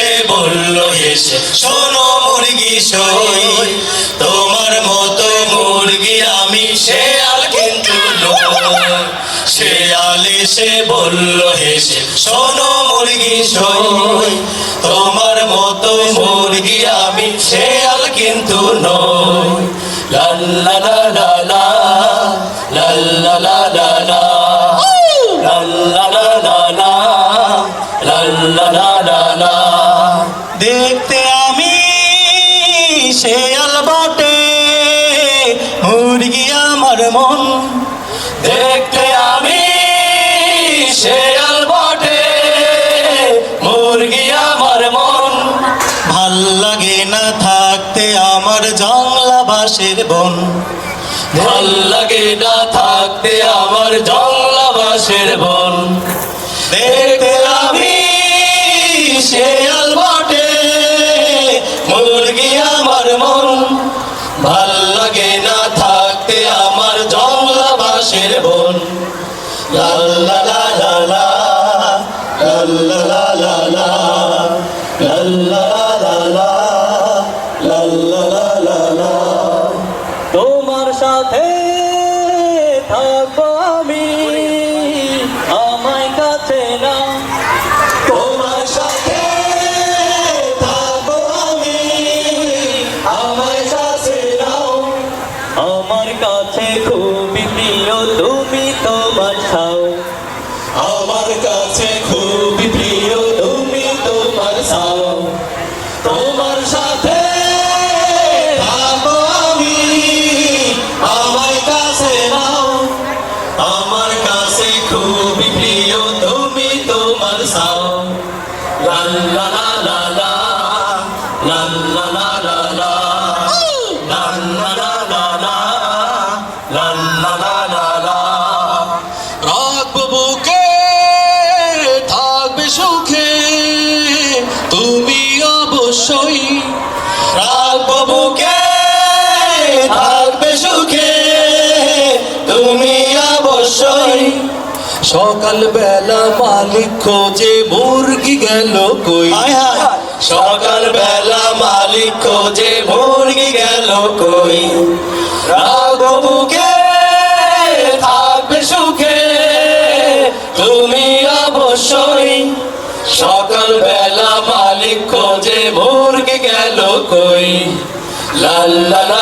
সে বলল এসে শোনো মুরগি সই তোমার মতো মুরগি আমি শেয়াল কিন্তু শেয়াল এসে বলল এসে শোনো মুরগি সই তোমার মতো মুরগি আমি শেয়াল কিন্তু নই লাল লালা লাল লালা লাল্লা লাল la লাল la দেখতে আমি শেয়াল বটে মুরগি আমার মন। দেখতে আমি শেয়াল বটে মুরগি আমার মন। ভালো লাগে না থাকতে আমার জংলা বাসের বন। ভালো লাগে না থাকতে আমার জংলা বাসের বন। দেখতে আমি শেয়াল তোমার সাথে থাকব। প্রিয়, তুমি তোমার বাছাও আমার কাছে খুব প্রিয়, তুমি তোমার বাছাও তোমার সাথে la la la la la la রাখব বুকে থাকবে সুখে তুমি বুকে থাকবে সুখে তুমি অবশ্যই সকাল বেলা মালিক খোঁজে মুরগি গেল কই সকাল বেলা মালিক খোঁজে মুরগি গেল কই রাখব যে মুরগি গেল কই লাল লাল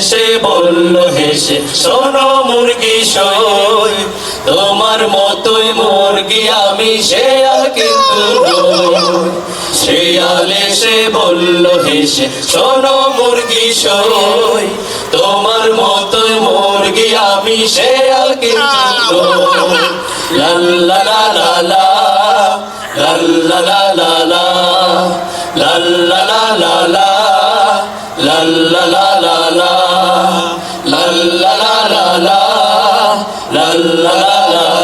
সে বলল হেসে শোনো মুরগি সই তোমার মতোই মুরগি আমি সে কিন্তু সে আলে সে বলল হেসে সোনো মুরগি সই তোমার মতোই মুরগি আমি শেয়াল কিন্তু লাল্লা লা লা লাল্লা লা লা লা লাল্লা লা লা লা লাল্লা লা লা লা লাল্লা লা লা লা লাল্লা লা লা